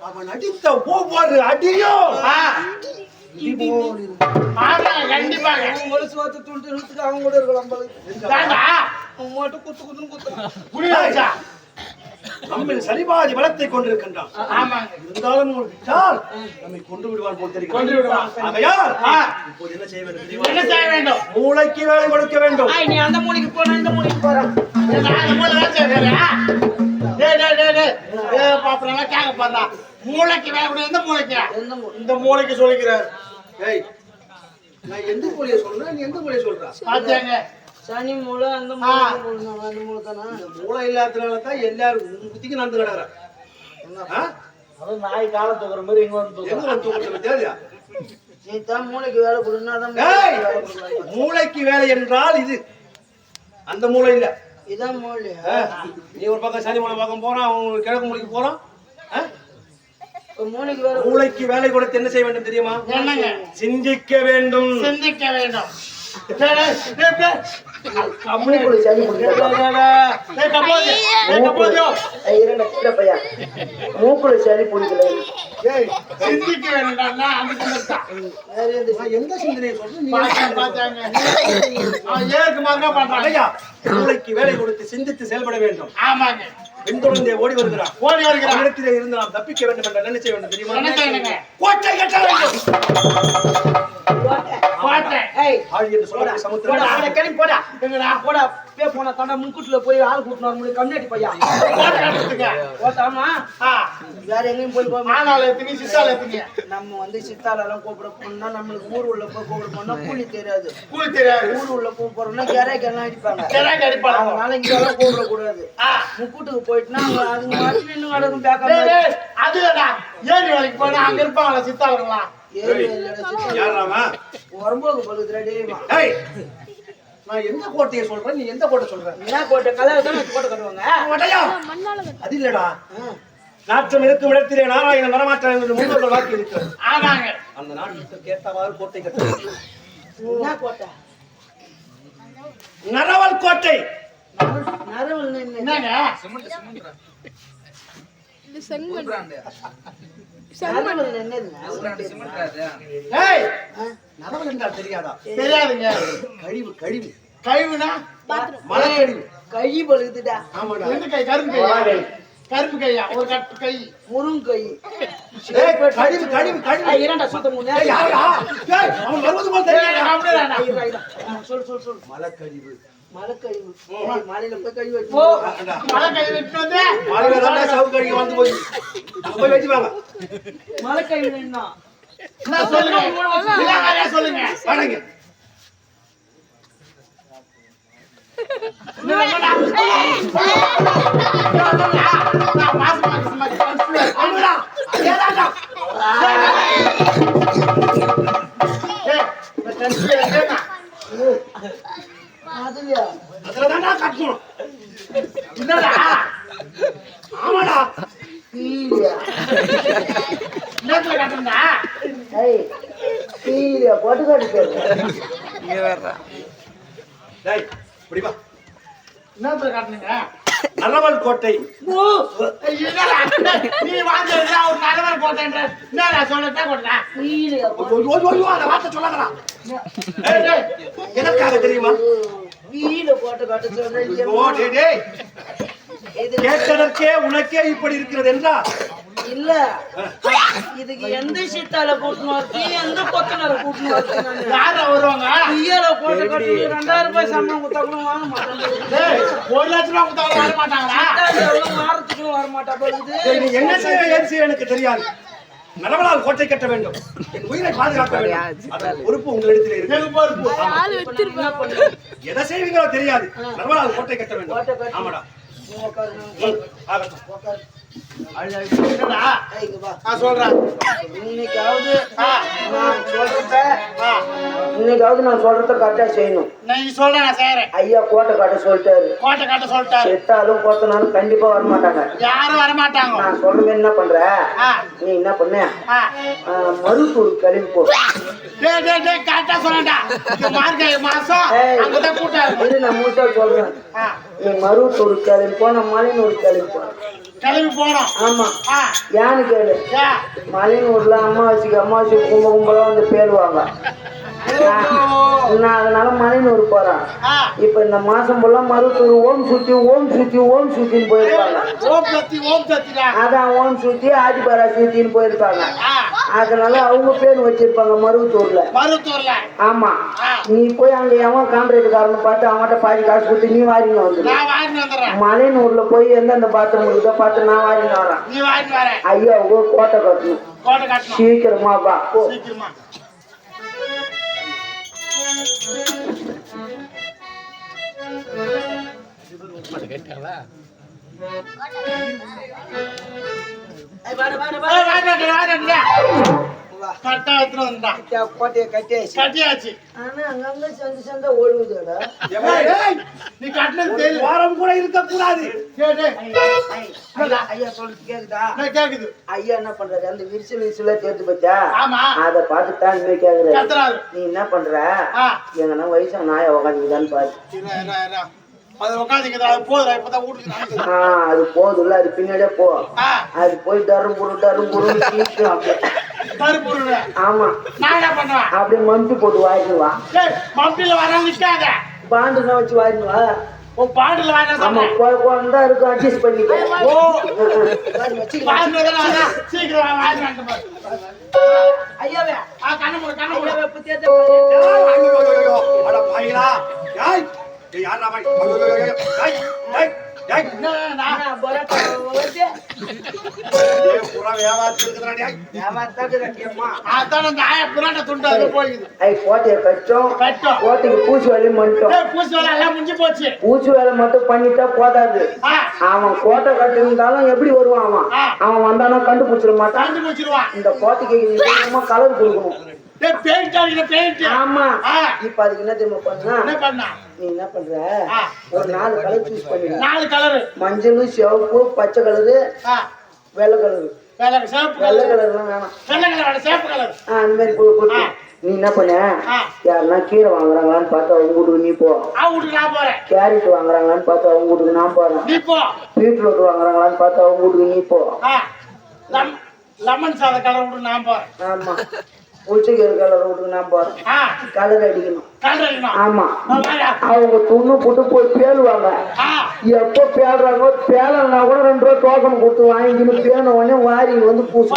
அவன் அடித்த ஒவ்வொரு அடியும். ஆ. ஆமாங்க, கண்டிப்பாங்க ஒரு சோத்து துண்டு இழுத்துட்டு அவங்க கூட இருக்கலாம் போல. தாண்டா, அவன் மட்டும் குத்து குத்துன்னு குத்துறான். புரிய வச்சா. நம்மில் சரிபாதி பலத்தை கொண்டிருக்கின்றான். இருந்தாலும் விட்டால் நம்மை கொண்டு விடுவான் போல் தெரிகிறது. என்ன செய்ய வேண்டும்? தெரியுமா என்ன செய்ய வேண்டும்? மூளைக்கு வேலை கொடுக்க வேண்டும். நீ அந்த மூலைக்கு போன இந்த மூலைக்கு போறான். இந்த மூளை பாப்பறேன்லாம் கேட்க போறா. மூளைக்கு வேலை கொடு, எந்த மூளைக்கு? இந்த மூளைக்கு சொல்லிக்கிறார் ஏய் நான் எந்த மொழியை சொல்றேன்? நீ எந்த மொழியை சொல்ற? பாத்தியாங்க. சனி மூலை அந்த மூலை தானே மூளை இல்லாததுனால தான் எல்லாரும் உன் புத்திக்கு நடந்து கிடக்குறேன்? அதுவும் நாய் காலை தூக்குற மாதிரி இங்க வந்து எங்க. வந்து நீ தான் மூளைக்கு வேலை கொடுன்னா தான். மூளைக்கு வேலை என்றால் இது. அந்த மூளை இல்ல. இதான் ஆ? நீ ஒரு பக்கம் சனி மூளை பக்கம் போறான் அவன் கிழக்கு மூளைக்கு போறான் மூளைக்கு வேலை மூளைக்கு வேலை கொடுத்து என்ன செய்ய வேண்டும் தெரியுமா? சிந்திக்க வேண்டும். சிந்திக்க வேண்டும். கீழே பையா மூக்குல சளி பிடிக்கல சிந்திக்க வேண்டாம்னா எந்த சிந்தனையை சொல்றேன் வேலை கொடுத்து சிந்தித்து செயல்பட வேண்டும் ஆமாங்க பின்தொடர்ந்தே ஓடி வருகிறான் ஓடி வருகிறான் இருந்து நாம் தப்பிக்க வேண்டும் என்ற நினைச்ச வேண்டும் தெரியுமா கோட்டை கட்ட வேண்டும் முன்கூட்டில போய் ஆள் கூட்டினு வர முடியும். கம்யூனிட்டி பையா. போட்டாமா? வேற எங்கேயும் போய் போக சித்தால நம்ம வந்து சித்தாலெல்லாம் கூப்பிட போனா நம்மளுக்கு ஊர் உள்ள போய் கூப்பிட போனா கூலி தெரியாது. கூலி தெரியாது. ஊர் உள்ள போய் போறோம்னா கேரேக் எல்லாம் அடிப்பாங்க. கிழக்கு அடிப்பாங்க. அதனால இங்க எல்லாம் கூப்பிட கூடாது முக்கூட்டுக்கு போயிட்டுனா மாட்டி நின்று கிடக்கும் டேய், பேக்கப் அதுலடா ஏரி வேலைக்கு போனா? அங்க இருப்பாங்களா சித்தாளுங்களாம் உரம்போக்கு பழுதுடா டேய்மா நான் எந்த கோட்டையை சொல்றேன்? நீ எந்த கோட்டை சொல்ற? என்ன கோட்டை? கலர் தானே கோட்டை கட்டுவாங்க. கோட்டையா? அது இல்லடா. நாற்றம் இருக்கும் இடத்திலே நாராயணன் நடமாற்றம் என்று முன்னோர்கள் வாக்கி இருக்கிறது. ஆமாங்க. அந்த நாட்டுக்கு ஏற்றவாறு கோட்டை கட்ட வேண்டும். என்ன கோட்டை? நரவல் கோட்டை. நரவல் நின்னு என்னங்க? என்றால் தெரியாதா? தெரியாதுங்க. கழிவு கழிவு. கழிவுனா? கை பழுகுதுடா ஆமாடா. எந்த கை கரும்பு கையா? கரும்பு கையா? ஒரு கட்டு கை. முருங்கை கழிவு கழிவு கழிவு. இரண்டா சுத்தம் அவன் வருவது போல் சொல் மலக்கழிவு. மலைக்கழிவு. ஏய், மலையில போய் கழிவு மழை கை விட்டு வந்து. கழிவு வந்து போய். போய் வச்சு வாங்க மலைக்கழிவு என்ன நான் சொல்லுங்க சொல்லுங்க வணங்க மாசம் மாசம் மாதிரி confuse. ஆமாடா, அதேதான்டா. ஏய், இந்த confuse என்னன்னா? அதுலயா அதுலதான்டா கட்டணும். என்னடா? ஆமாடா. கீழே என்னத்துல கட்டணும்டா? ஏய் கீழே போட்டு கட்டு டேய், இப்படி வா. என்னத்துல கட்டணுங்க? நரவல் கோட்டை? நீ வாங்கினதுல ஒரு நரவர் போட்டேன்ற. என்னடா சொல்லட்டா கொண்டா? அந்த வார்த்தை சொல்லாதடா. தெரியுமா கீழே போட்டு கட்டு சொல்றேன் கேட்டதற்கே உனக்கே இப்படி இருக்கிறது என்றா இல்ல. இதுக்கு எந்த சீட்டால கூட்டணும் வரது எந்த கொத்தனார கூட்டணும் யாரா வருவாங்க? கையால போட்டு கட்டி ரெண்டாயிரம் ரூபாய் சம்பளம் கொடுத்தா கூட வாங்க மாட்டாங்க. ஒரு லட்ச ரூபா கொடுத்தாலும் வர மாட்டாங்களா? எவ்வளவு வாரத்துக்கு வர என்ன செய்ய எனக்கு தெரியாது. நரவலால் கோட்டை கட்ட வேண்டும். என் உயிரை பாதுகாக்க வேண்டும். அதன் பொறுப்பு உங்களிடத்தில் இருக்கு. எதை செய்வீங்களோ தெரியாது. நரவலால் கோட்டை கட்ட வேண்டும். கோட்டை கட்டு. ஆமாடா. ஆகட்டும். நான். இன்னைக்காவது நான் சொல்றத ஆ. இன்னைக்காவது நான் சொல்றத கரெக்டா செய்யணும். நீ சொல்ற நான் செய்யறேன் ஐயா கோட்டை காட்ட சொல்லிட்டாரு. கோட்டை காட்ட சொல்லிட்டாரு. செத்தாலும் கொத்தனாலும் கண்டிப்பா வர மாட்டாங்க யாரும் வரமாட்டாங்க. நான் சொல்ற மாதிரி என்ன பண்ற? நீ என்ன பண்ண? மருத்தூர் கிளம்பி போ. டேய், டேய், டேய், கரெக்டா சொல்லடா. இது மார்கழி மாசம். அங்கதான் கூட்டம். இது நான் முழுசா சொல்றேன். ஆ, நீ மருத்தூர் கிளம்பி போ நான் மலையனூர் கிளம்பி போ கிளம்பி போனோம் ஆமா. ஏன்னு கேளு. ஏ, மலையனூர்ல அம்மாவாசைக்கு அம்மாவாசை கும்ப கும்பலா வந்து பேருவாங்க. நான் அதனால மலையனூர் போறேன். இப்ப இந்த மாசம் ஃபுல்லா மருத்தூர் ஓம் சுத்தி ஓம் சுத்தி ஓம் சுத்தின்னு போயிருப்பாங்க. அதான் ஓம் சுத்தி ஆதிபரா சுத்தின்னு போயிருப்பாங்க அதனால அவங்க பேர் வச்சிருப்பாங்க மருவத்தூர்ல. ஆமா. நீ போய் அங்க எவன் கான்ட்ராக்டுக்காரன்னு பார்த்து அவன்கிட்ட பாதி காசு கொடுத்து நீ வாங்கிட்டு வந்துடுறேன். மலையனூர்ல போய் எந்தெந்த பாத்திரம் இருக்குதோ பார்த்து நான் வாரின்னு வரேன். நீ வாங்கிட்டு வர. ஐயா ஒரு கோட்டை கட்டணும். கோட்டை கட்டணும். சீக்கிரமா வா போ. வந்துட்டான். கோட்டையை கட்டியாச்சு. கட்டியாச்சு. ஆனா அங்கங்க சந்து சந்தா ஓடுவதோட நீ கட்டினது தெரியல. வாரம் கூட இருக்கக்கூடாது டேய், டேய், ஐயா சொல்றது கேக்குதா கேக்குது. ஐயா என்ன பண்றாரு அந்த விரிசல் விரிசல தேர்த்து பச்சா ஆமா. அத பார்த்து தான் இனிமே கேக்குறாரு. நீ என்ன பண்ற. எங்கன்னா வயசான நாய உக்காந்துக்குதான்னு பாரு. அது உட்காந்துக்குது, அது போதுடா, இப்பதான் வீட்டுக்கு நடக்குது. ஆ அது போதும்ல அது பின்னாடியே போ அது போய் தரும்புரு தரும்புரு சீக்கிரம் அப்படியே. பருப்பு உருளை. ஆமா நான் என்ன பண்ணுவேன் அப்படியே மஞ்சு போட்டு வாங்கிட்டு வா டேய், மம்டில வர நிக்காத பாண்டுனா வச்சு வாங்கிட்டு வா. உன் பாண்டில குழந்தா இருக்கும் அட்ஜஸ்ட் பண்ணிக்க. ஓ. தானே. சீக்கிரம். ஐயாவே. ஆ, கண்ணு மூடு, கண்ணு மூடு. ஐயாவே புத்தியத்தை பூச்சி வேலை எல்லாம் முடிஞ்சு போச்சு. பூச்சி வேலை மட்டும் பண்ணிட்டா போதாது. அவன் கோட்டை கட்டிருந்தாலும் எப்படி வருவான் அவன். அவன் வந்தானா கண்டுபிடிச்சிட மாட்டான். இந்த கோட்டைக்கு கலர் கொடுக்கணும். பெயிண்ட் அடிக்கிற பெயிண்ட் ஆமா. இப்ப அதுக்கு என்ன தெரியுமா பண்ணா? என்ன பண்ணா? நீ என்ன பண்ற. ஒரு நாலு கலர் சூஸ் நாலு கலரு மஞ்சள் சிவப்பு பச்சை கலரு வெள்ளை கலரு வெள்ளை சிவப்பு வெள்ளை கலர் கலர்லாம் வேணாம். வெள்ளை கலர் சிவப்பு கலர் அந்த மாதிரி. நீ என்ன பண்ண. யாருன்னா கீரை வாங்குறாங்களான்னு பார்த்து அவங்க வீட்டுக்கு நீ போ. கேரட் வாங்குறாங்களான்னு பார்த்து அவங்க வீட்டுக்கு நான் போறேன். நீ போ. பீட்ரூட் வாங்குறாங்களான்னு பார்த்து அவங்க வீட்டுக்கு நீ போ. லெமன் சாத கலர் விட்டு நான் போறேன். ஆமா. உச்சிக்கீரை கலர் வீட்டுக்கு நான் போறேன். கலர் அடிக்கணும். ஆமா. அவங்க துண்ணு போட்டு போய் பேலுவாங்க. ஆ. எப்போ பேடுறாங்களோ பேலன்னா கூட ரெண்டு ரூபா டோக்கன் கொடுத்து வாங்கிக்கணும் பேன உடனே வாரி வந்து பூசு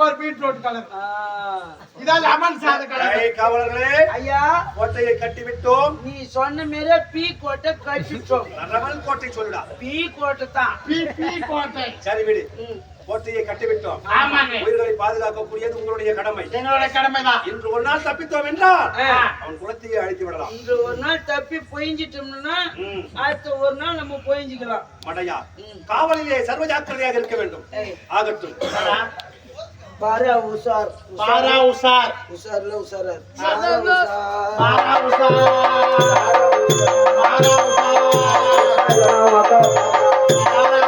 பாரு பீட்ரூட் கலர் இதான் லெமன் சாத கலர் ஏய், காவலர்களே ஐயா. கோட்டையை கட்டிவிட்டோம். நீ சொன்ன மாரியே பீ கோட்டை கட்டிட்டோம். ரவல் கோட்டை சொல்லுடா. பீ கோட்டை தான். பி பி கோட்டை. சரி விடு. கோட்டையை கட்டிவிட்டோம். ஆமாங்க. உயிர்களை பாதுகாக்கக்கூடியது உங்களுடைய கடமை. எங்களோட கடமைதான் இன்று ஒரு நாள் தப்பித்தோம் என்றால். அவன் குலத்தையே அழித்து விடலாம். இன்று ஒரு நாள் தப்பி பொய்ஞ்சிட்டோம்னா. அடுத்த ஒரு நாள் நம்ம பொய்ஞ்சிக்கலாம். மடையா. காவலிலே சர்வ ஜாக்கிரதையாக இருக்க வேண்டும். ஆகட்டும். பாரா உஷார் பாரா உஷார் உஷார்ல உஷார் பாரா உஷார் பாரா உஷார் பாரா மக்கா பாரா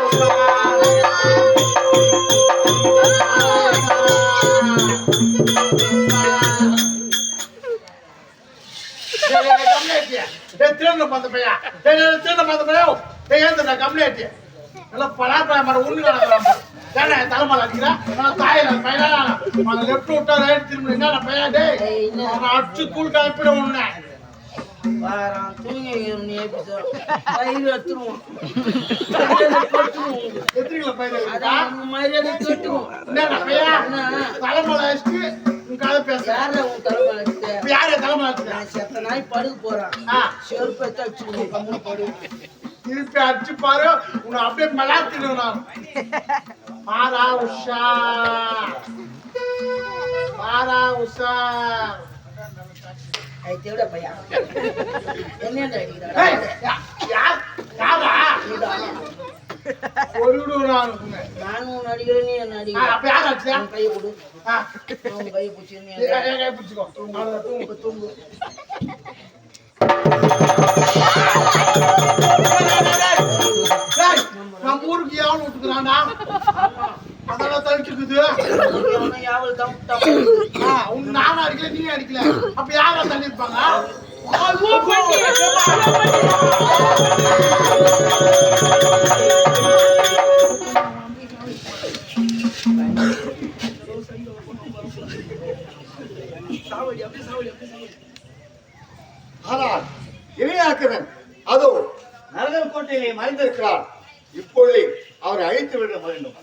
டேய், திருடுன பார்த்த பையன். திருடுன பார்த்த பையன். கம்முனு ஆயிட்டு. நல்லா பலாப்பழம் ஒண்ணு கிடக்குறான் தலைமையில அடிக்கிற? தாயில பையனா? அவன் left விட்டா right திரும்பி என்னடா பையன், டேய்? அடிச்சு தூள் கிளப்பிடுவேன் உன்னை. வாரான் தூங்கி நீ எபிசோட் பயிர் எடுத்துருவோம் மரியாதை கட்டுவோம் எத்தனை கிலோ பையன் இருக்குடா? அதான் மரியாதை கட்டுவோம் என்னடா பையன்? தலைமையில உன் கதை பேச. யார உன் தலைமை எடுத்து இப்ப யாரு தலைமையில வச்சுட்ட? நான் செத்த நாய் படுக்க போறேன் செருப்பு கம்முன்னு படு திருப்பி அடிச்சு பாரு. உன்னை அப்படியே மலாத்திடுவேன் நான். மாறா உஷா. மாறா உஷா. ஒரு. நானும் அடிக்கிற. நீ உன் கையை கொடு. கையை பிடிச்சி நீ ஏ, பிடிச்சுக்கோ. தூங்கு. நம்ம ஊருக்கு எவன் விட்டுக்கிறான்டா அதெல்லாம் தடுத்துக்குது அவனை யாவல் தான் ஆ, உன் நானும் அடிக்கல நீ அடிக்கல அப்ப யாரா தள்ளி இப்பொழுதே அவரை அழைத்து விட வேண்டும்